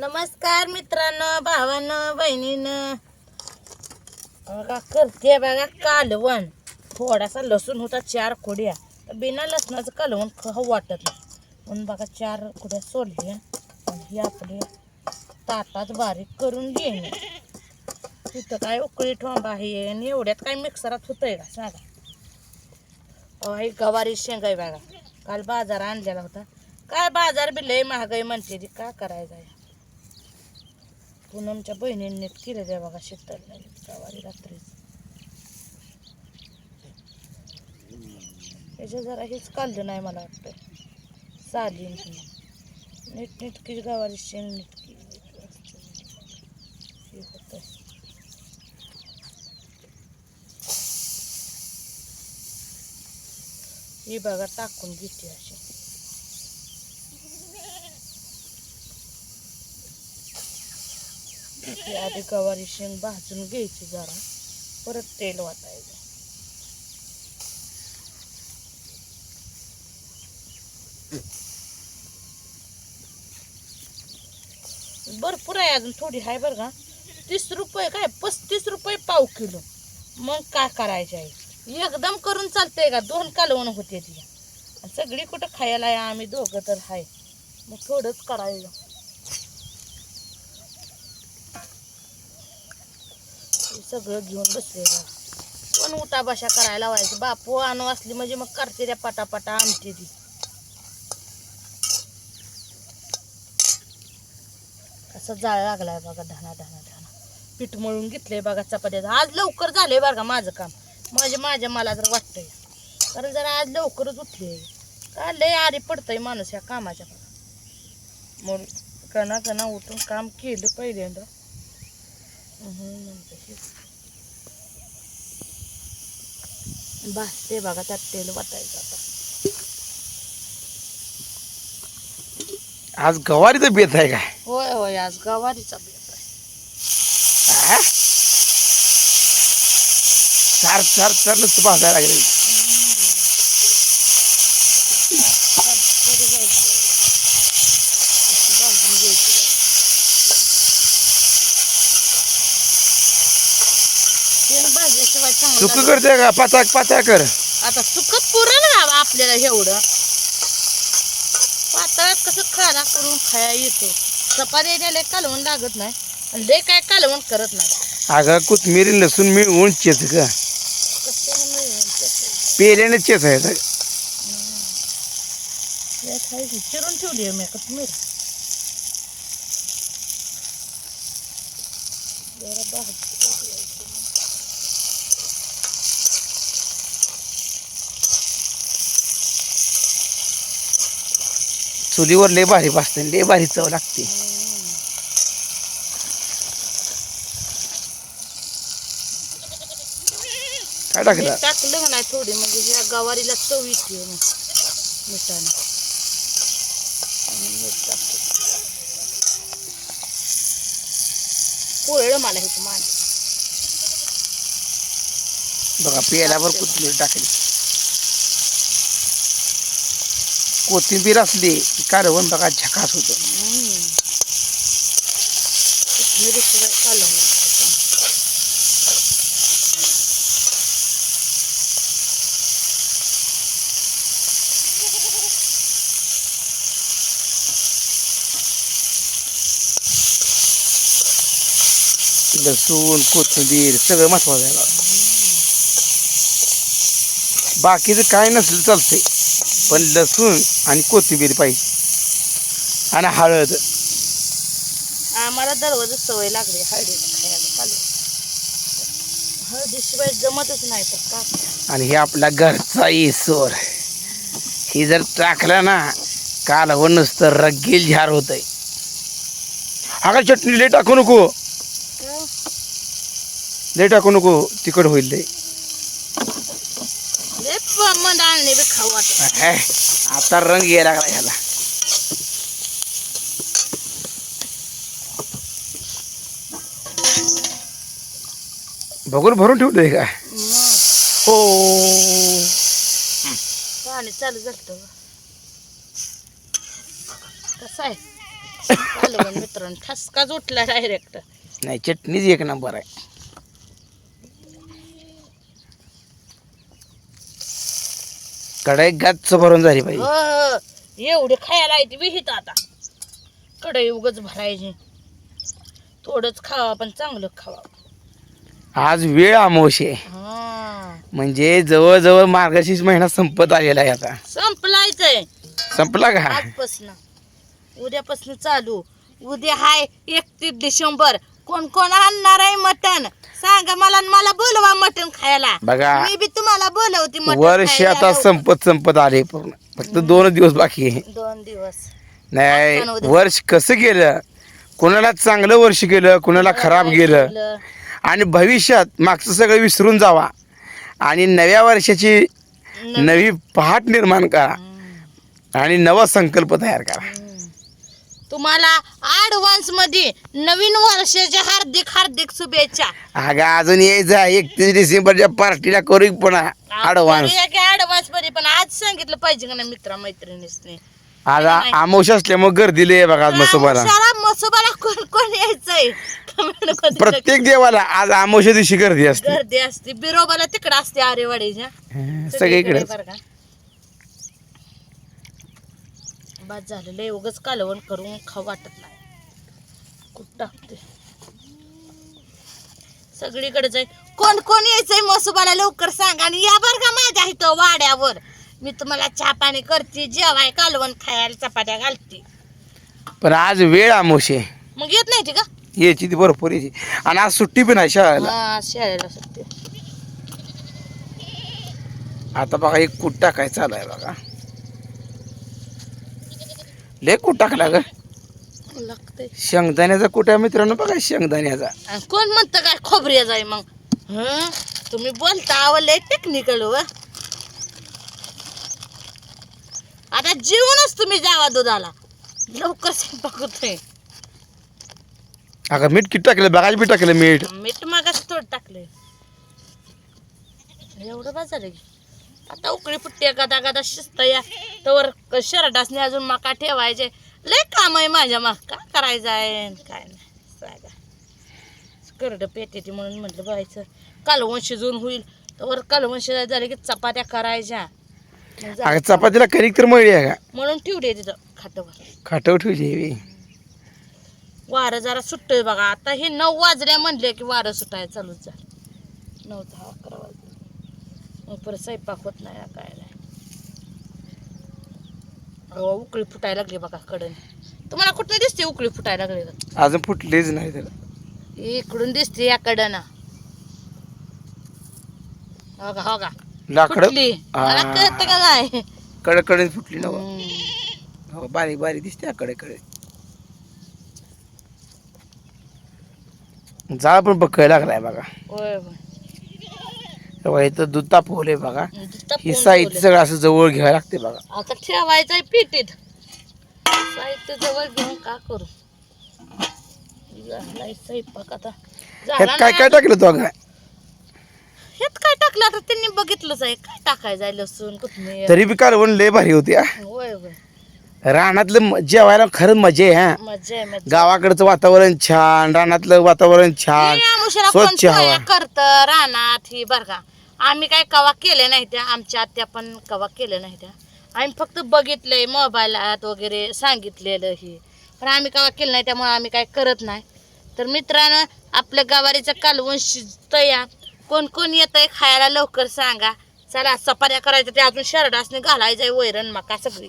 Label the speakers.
Speaker 1: नमस्कार मित्रांनो भावानं बहिणीनं. बघा करते बघा कालवण. थोडासा लसूण होता चार खोड्या तर बिना लसणाचं कालवण खाऊ वाटत नाही. म्हणून बघा चार खोड्या सोडल्या आणि हे आपले ताटात बारीक करून घेणे तिथं काय उकळी ठोंबा आहे आणि एवढ्यात काय मिक्सरात होतंय का? सांगा. अहो, ही गवारी शेंगा आहे बघा. काल बाजार आणलेला होता. काय बाजार बी लय महागाई म्हणते ती. का करायचं आहे? पूनमच्या बहिणींनी नीट केलं द्या बघा शेताला गावारी रात्रीच. याच्या जरा हेच काढलं नाही मला वाटतं चालीन नीट नीटकीच गवारी शेण नीटकी. हे ही बघा टाकून घेते अशी. ती आधी गवारी शेंग भाजून घ्यायची जरा. परत तेल वाटायचं. भरपूर आहे अजून थोडी आहे बरं का? तीस रुपये काय पस्तीस रुपये पाव किलो. मग काय करायचे आहे? एकदम करून चालतंय का? दोन कालवण होते ती. आणि सगळी कुठं खायला आहे? आम्ही दोघं तर आहे मग थोडंच करायचं. सगळं घेऊन बसले पण उठा बशा करायला लावायचं. बापू आणू असली म्हणजे मग करते त्या पटापटा आणते ती. असं जाळ लागलाय बघा धाना धाना धाना. पीठ मळून घेतलंय बघा चपात्याचं. आज लवकर झालंय बघा माझं काम. म्हणजे माझ्या मला जर वाटतंय. कारण जरा आज लवकरच उठले. का लय आरी पडतंय माणूस ह्या कामाच्या. म्हणून कणा कणा उठून काम केलं पहिल्यांदा. हम्म, नंतर हे. बस ते बघा त्यात तेल वाटायचं आता
Speaker 2: आज गवारीचं बेत आहे काय
Speaker 1: होय होय आज गवारीचा बेत आहे?
Speaker 2: चार चार चार नुसतं भाजायला लागले
Speaker 1: तरी जायचं. अशी भाजून घ्यायची. चांगलं
Speaker 2: चुक
Speaker 1: लागत
Speaker 2: करते का? पाचाक पाचा कर.
Speaker 1: आता सुकत पुरण ना आपल्याला एवढं. पातळात कसं खायला करून खाया येतो. चपाती लय कालवण लागत नाही आणि लय काय कालवण करत नाही.
Speaker 2: अगं कोथमिरी लसूण मिळवून चेच का
Speaker 1: त्याचं?
Speaker 2: पेल्याने चेच आहे
Speaker 1: चिरून ठेवली आहे मी कोथमीर जरा भाजून घ्यायची.
Speaker 2: चुलीवर लय भारी भाजते लय भारी चव लागते. काय टाकलं?
Speaker 1: टाकलं नाही थोडी म्हणजे ह्या गवारीला चव येते मिठाने. पोळलं मला हे मान
Speaker 2: बघा पेल्यावर कोथिंबीर टाकली. कोथिंबीर असली की कारवण बघा झकास होतं. लसूण कोथिंबीर सगळं महत्वाचं आहे. बाकीचं काय नसलं चालतंय. पण लसूण आणि कोथिंबीर पाहिजे. आणि हळद.
Speaker 1: आम्हाला दरवाज सवय लागली हळदीची खायला. हळदीशिवाय जमतच नाही तर
Speaker 2: आणि हे आपला घरचा इसोर ही जर टाकलं ना कालवण नुसतं रगेल झार होत आहे हा का चटणी लय टाकू नको? लय टाकू नको. तिखट होईल लय
Speaker 1: आणले बी खाऊ वाटत.
Speaker 2: आता रंग यायला लागला ह्याला. बघून भरून ठेवलंय का?
Speaker 1: मग
Speaker 2: हो.
Speaker 1: पाणी चालू झालं कसं आहे? कालवण मित्रांनो. ठसकाच उठला डायरेक्ट
Speaker 2: नाही चटणीच एक नंबर आहे. कढई गच्च भरून झाली पाहिजे
Speaker 1: हो एवढे खायला येते विहित आता. कडे उगच भरायची. थोडंच खावा पण चांगलं खावा.
Speaker 2: आज वेळ अमावशी आहे
Speaker 1: हा.
Speaker 2: म्हणजे जवळजवळ मार्गशीर्ष महिना संपत आलेला आहे आता.
Speaker 1: संपलायचंय
Speaker 2: संपला का?
Speaker 1: आजपासून. उद्यापासून चालू. उद्या हाय एकतीस डिसेंबर. कोण कोण आणणार आहे मटण? सांगा मला आणि मला बोलवा मटण खायला.
Speaker 2: बघा
Speaker 1: मी बी तुम्हाला बोलवते मटण
Speaker 2: वर्ष
Speaker 1: खायला
Speaker 2: आता. संपत संपत आले पूर्ण. फक्त दोन दिवस बाकी आहे.
Speaker 1: दोन दिवस.
Speaker 2: नाही
Speaker 1: उद्या.
Speaker 2: वर्ष कसं गेलं? कोणाला चांगलं वर्ष गेलं कोणाला खराब गेलं? आणि भविष्यात मागचं सगळं विसरून जावा. आणि नव्या वर्षाची नवी पहाट निर्माण करा. आणि नवा संकल्प तयार करा.
Speaker 1: तुम्हाला ऍडव्हान्समध्ये नवीन वर्षाच्या हार्दिक हार्दिक शुभेच्छा.
Speaker 2: अगं अजून यायचं एकतीस डिसेंबरच्या पार्टीला करू पण ऍडव्हान्स
Speaker 1: ऍडव्हान्समध्ये पण आज सांगितलं पाहिजे का नाही मित्रा मैत्रिणीसने
Speaker 2: आज आमोश असल्यामुळे गर्दी लय आहे बघा आज मसोबाला.
Speaker 1: मसोबाला कोण कोण यायचंय? Comment मध्ये नक्की.
Speaker 2: प्रत्येक देवाला आज आमोशा दिवशी गर्दी असते.
Speaker 1: गर्दी असते. बिरोबाला तिकडे असते आरेवाडीच्या.
Speaker 2: सगळीकडे
Speaker 1: बरं का. बाद झालं लय उगच कालवण करून खाऊ वाटत नाही. कुठ टाकते सगळीकडेच आहे कोण कोण यायचंय मसोबाला लवकर सांगा आणि या बरं का माझ्या इथं वाड्यावर. मी तुम्हाला चहा पाणी करते जेवाय कालवण खायला चपात्या घालते.
Speaker 2: पण आज वेळ आमोशे
Speaker 1: मग येत नाही ती का?
Speaker 2: यायची ती भरपूर यायची. आणि आज सुट्टी पण आहे शाळेला.
Speaker 1: हा शाळेला सुट्टी.
Speaker 2: आता बघा एक कूट टाकाय चालू आहे बघा. लय कूट टाकला ग. शेंगदाण्याचा कुट आहे मित्रांनो बघा शेंगदाण्याचा.
Speaker 1: आणि कोण म्हणतं काय खोबऱ्या जाय मग? हं? तुम्ही बोलता आवडलंय टेक्निकल व आता जेवूनच तुम्ही जावा दुधाला. लवकर स्वयंपाक
Speaker 2: अगं मीठ किती टाकलं? बघायला बी टाकलं मीठ.
Speaker 1: मीठ मागास थोडं टाकलंय. एवढं बाजार आहे. आता उकळी पुट्टी गदा गदा शिस्त या तर शर्टासने अजून मका ठेवायचे. लय काम आहे माझ्या मग. काय करायचं आहे काय नाही. सांगा. करड पेटेती म्हणून म्हटलं बघायचं कालवण शिजून होईल. तर कालवण शिजायचं झालं की चपात्या करायच्या.
Speaker 2: अगं चपातीला कणिक तर मळली आहे का?
Speaker 1: म्हणून ठेवली तिथं खाटवर.
Speaker 2: खाटव ठेवली आहे बी.
Speaker 1: वारं जरा सुटतोय बघा. आता हे नऊ वाजल्या म्हणले की वारं सुटायला चालूच झालं. नऊ दहा. परत स्वयंपाक होत नाही काय नाही. उकळी फुटायला लागली बघा कडन. तुम्हाला कुठं दिसते उकळी फुटायला लागली का?
Speaker 2: अजून फुटलीच नाही तर
Speaker 1: इकडून दिसते या कडनं. हो का हो का?
Speaker 2: लाकडं
Speaker 1: फुटली. मला कळत का नाही
Speaker 2: कडकडे फुटली ना. हो बारीक बारीक दिसते कडे कडे जाळ पण बघायला लागलाय बघा. तेव्हा इथं दूध तापवलंय बघा. ही साहित्य. सगळं असं जवळ घ्यावं लागते बघा.
Speaker 1: आता ठेवायचंय पिटीत साहित्य जवळ घेऊन का करू? झालाय स्वयंपाक आता.
Speaker 2: ह्यात काय
Speaker 1: नाही
Speaker 2: काय टाकलं तू अगं?
Speaker 1: ह्यात काय टाकलं? आता त्यांनी बघितलंच आहे. काय टाकायचं आहे? लसूण कोथमीर
Speaker 2: तरी बी कालवण लय भारी होती हा.
Speaker 1: होय होय.
Speaker 2: रानातलं म- जेवायला खरंच मजा आहे हा.
Speaker 1: मजा आहे मजा
Speaker 2: गावाकडचं वातावरण छान रानातलं वातावरण छान
Speaker 1: आमुषाला कोण
Speaker 2: स्वच्छ हवा.
Speaker 1: पोळ्या करतं रानात ही बरं का? आम्ही काय कवा केले नाही त्या आमच्या आत्या पण कवा केले नाही त्या. आम्ही फक्त बघितलंय मोबाईलात वगैरे सांगितलेलं हे. पण आम्ही कवा केलं नाही त्यामुळे आम्ही काय करत नाही. तर मित्रांनो आपल्या गवारीचं कालवण शिजतं या कोण कोण येतंय खायला लवकर सांगा. चला चपात्या करायच्या ते अजून शरडासने घालायचंय वैरण मका सगळी.